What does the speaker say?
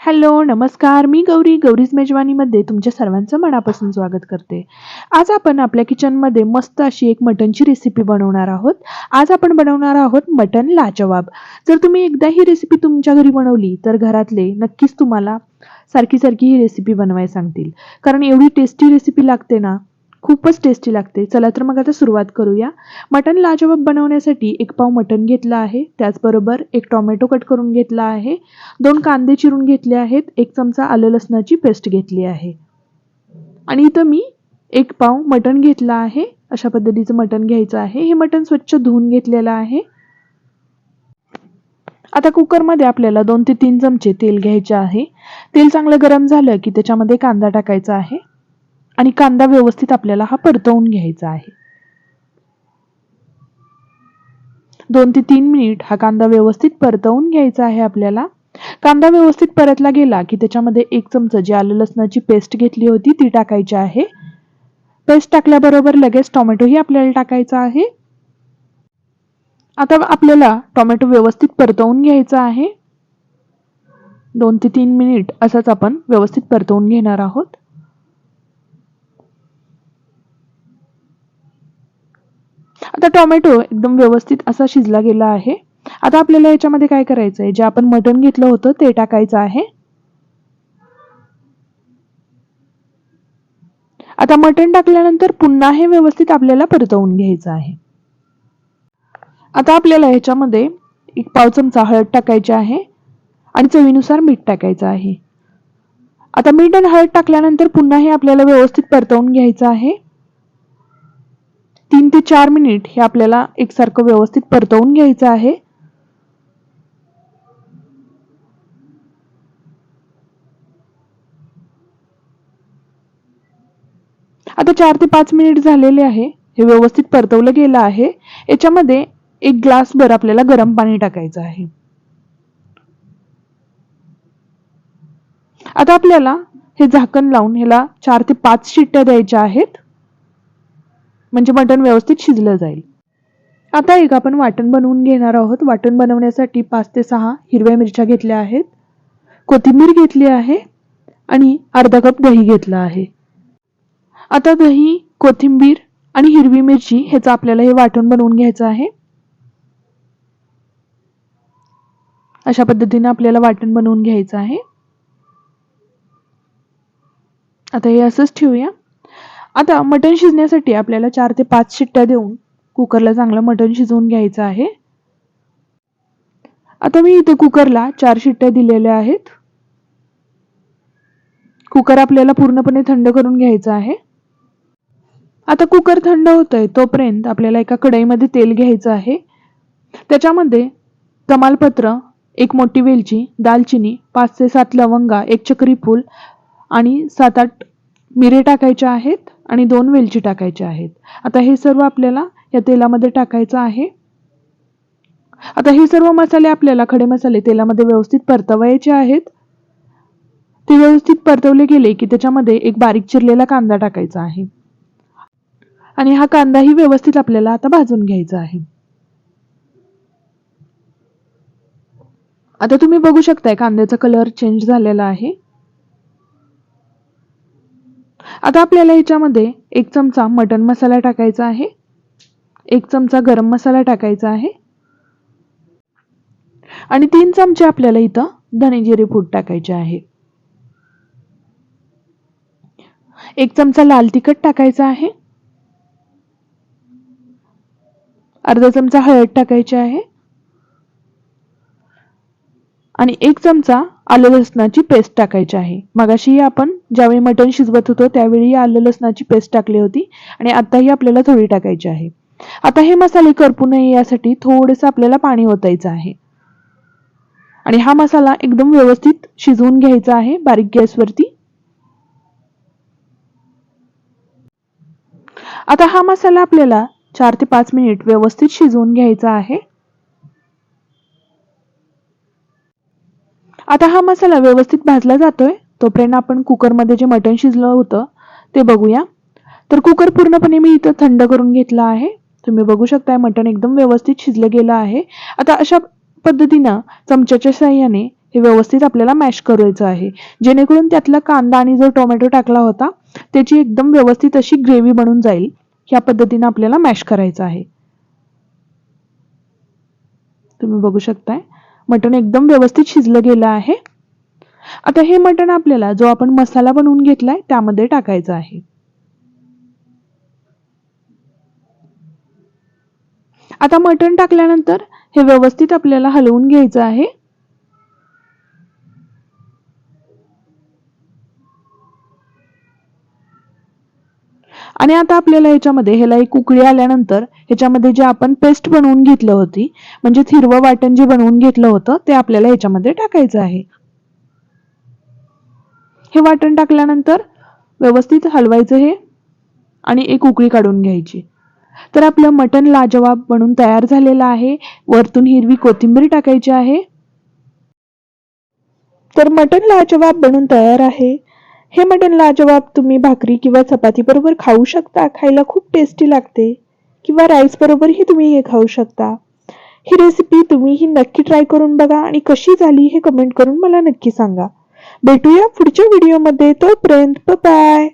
Hello नमस्कार. मी गौरी गौरीज मेजवानीमध्ये तुमच्या सर्वांचं मनापासून स्वागत करते. आज आपण आपल्या किचनमध्ये मस्त अशी एक मटनची रेसिपी बनवणार आहोत. आज आपण बनवणार आहोत मटन लाजवाब. जर तुम्ही एकदा ही रेसिपी तुमच्या घरी बनवली तर घरातले नक्कीच तुम्हाला सारखी सारखी ही रेसिपी बनवायला सांगतील. कारण एवढी टेस्टी रेसिपी लागते ना खूपच टेस्टी लागते. चला तर मग आता सुरुवात करूया. मटन लाजवाब बनवण्यासाठी एक पाव मटन घेतलं आहे. त्याचबरोबर एक टोमॅटो कट करून घेतला आहे. दोन कांदे चिरून घेतले आहेत. एक चमचा आलं लसणाची पेस्ट घेतली आहे. आणि इथं मी एक पाव मटण घेतला आहे. अशा पद्धतीचं मटण घ्यायचं आहे. हे मटण स्वच्छ धुवून घेतलेलं आहे. आता कुकरमध्ये आपल्याला दोन ते तीन चमचे तेल घ्यायचे आहे. तेल चांगलं गरम झालं की त्याच्यामध्ये कांदा टाकायचा आहे. आणि कांदा व्यवस्थित आपल्याला हा परतवून घ्यायचा आहे. दोन ते तीन मिनिट हा कांदा व्यवस्थित परतवून घ्यायचा आहे आपल्याला. कांदा व्यवस्थित परतला गेला की त्याच्यामध्ये एक चमचा जी आलं लसणाची पेस्ट घेतली होती ती टाकायची आहे. पेस्ट टाकल्याबरोबर लगेच टोमॅटोही आपल्याला टाकायचा आहे. आता आपल्याला टोमॅटो व्यवस्थित परतवून घ्यायचा आहे. दोन ते तीन मिनिट असंच आपण व्यवस्थित परतवून घेणार आहोत. आता टोमॅटो एकदम व्यवस्थित असा शिजला गेला आहे. आता आपल्याला याच्यामध्ये काय करायचं आहे जे आपण मटण घेतलं होतं ते टाकायचं आहे. आता मटण टाकल्यानंतर पुन्हा हे व्यवस्थित आपल्याला परतवून घ्यायचं आहे. आता आपल्याला ह्याच्यामध्ये एक पाव चमचा हळद टाकायची आहे आणि चवीनुसार मीठ टाकायचं आहे. आता मीठ आणि हळद टाकल्यानंतर पुन्हा हे आपल्याला व्यवस्थित परतवून घ्यायचं आहे. तीन ते चार मिनिट हे आपल्याला एकसारखं व्यवस्थित परतवून घ्यायचं आहे. आता चार ते पाच मिनिट झालेले आहे. हे व्यवस्थित परतवलं गेलं आहे. याच्यामध्ये एक ग्लास भर आपल्याला गरम पाणी टाकायचं आहे. आता आपल्याला हे झाकण लावून ह्याला चार ते पाच शिट्ट्या द्यायच्या आहेत. म्हणजे मटण व्यवस्थित शिजलं जाईल. आता एक आपण वाटण बनवून घेणार आहोत. वाटण बनवण्यासाठी पाच ते सहा हिरव्या मिरच्या घेतल्या आहेत. कोथिंबीर घेतली आहे आणि अर्धा कप दही घेतला आहे. आता दही कोथिंबीर आणि हिरवी मिरची ह्याचं आपल्याला हे वाटण बनवून घ्यायचं आहे. अशा पद्धतीने आपल्याला वाटण बनवून घ्यायचं आहे. आता हे असंच ठेवूया. आता मटण शिजण्यासाठी आपल्याला चार ते पाच शिट्ट्या देऊन कुकरला चांगलं मटण शिजवून घ्यायचं आहे. आता मी इथे कुकरला चार शिट्ट्या दिलेल्या आहेत. कुकर आपल्याला पूर्णपणे थंड करून घ्यायचं आहे. आता कुकर थंड होतंय तोपर्यंत आपल्याला एका कढईमध्ये तेल घ्यायचं आहे. त्याच्यामध्ये कमालपत्र एक मोठी वेलची दालचिनी पाच ते सात लवंगा एक चक्री फूल आणि सात आठ मिरे टाकायचे आहेत. आणि दोन वेलची टाकायचे आहेत. आता हे सर्व आपल्याला या तेलामध्ये टाकायचं आहे. आता हे सर्व मसाले आपल्याला खडे मसाले तेलामध्ये व्यवस्थित परतवायचे आहेत. ते व्यवस्थित परतवले गेले की त्याच्यामध्ये एक बारीक चिरलेला कांदा टाकायचा आहे. आणि हा कांदाही व्यवस्थित आपल्याला आता भाजून घ्यायचा आहे. आता तुम्ही बघू शकताय कांद्याचा कलर चेंज झालेला आहे. आता आपल्याला याच्यामध्ये एक चमचा मटन मसाला टाकायचा आहे. एक चमचा गरम मसाला टाकायचा आहे. आणि तीन चमचे आपल्याला इथं धनेजिरे फूड टाकायचे आहे. एक चमचा लाल तिखट टाकायचा आहे. अर्धा चमचा हळद टाकायची आहे. आणि एक चमचा आलं लसणाची पेस्ट टाकायची आहे. मगाशी आपण ज्यावेळी मटण शिजवत होतो त्यावेळी आलं लसणाची पेस्ट टाकली होती आणि आताही आपल्याला थोडी टाकायची आहे. आता हे मसाले करपू नये यासाठी थोडंसं आपल्याला पाणी ओतायचं आहे. आणि हा मसाला एकदम व्यवस्थित शिजवून घ्यायचा आहे बारीक गॅसवरती. आता हा मसाला आपल्याला चार ते पाच मिनिट व्यवस्थित शिजवून घ्यायचा आहे. आता हा मसाला व्यवस्थित भाजला जातोय. तोपर्यंत आपण कुकरमध्ये जे मटण शिजलं होतं ते बघूया. तर कुकर पूर्णपणे मी इथं थंड करून घेतला आहे. तुम्ही बघू शकताय मटण एकदम व्यवस्थित शिजलं गेलं आहे. आता अशा पद्धतीनं चमच्याच्या साह्याने हे व्यवस्थित आपल्याला मॅश करायचं आहे. जेणेकरून त्यातला कांदा आणि जो टोमॅटो टाकला होता त्याची एकदम व्यवस्थित अशी ग्रेव्ही बनून जाईल. ह्या पद्धतीनं आपल्याला मॅश करायचं आहे. तुम्ही बघू शकताय. मटण एकदम व्यवस्थित शिजलं गेलं आहे. आता हे मटण आपल्याला जो आपण मसाला बनवून घेतलाय त्यामध्ये टाकायचं आहे. आता मटण टाकल्यानंतर हे व्यवस्थित आपल्याला हलवून घ्यायचं आहे. आणि आता आपल्याला ह्याच्यामध्ये ह्याला एक उकळी आल्यानंतर ह्याच्यामध्ये जे आपण पेस्ट बनवून घेतलं होती म्हणजे हिरवं वाटण जे बनवून घेतलं होतं ते आपल्याला ह्याच्यामध्ये टाकायचं आहे. हे वाटण टाकल्यानंतर व्यवस्थित हलवायचं हे आणि एक उकळी काढून घ्यायची. तर आपलं मटण लाजवाब बनून तयार झालेलं आहे. वरतून हिरवी कोथिंबीर टाकायची आहे. तर मटण लाजवाब बनून तयार आहे. हे मटण लाजवाब तुम्ही भाकरी किंवा चपाती बरोबर खाऊ शकता. खायला खूप टेस्टी लागते. किंवा राईस बरोबरही तुम्ही हे खाऊ शकता. ही रेसिपी तुम्ही ही नक्की ट्राय करून बघा आणि कशी झाली हे कमेंट करून मला नक्की सांगा. भेटूया पुढच्या व्हिडिओमध्ये तोपर्यंत बाय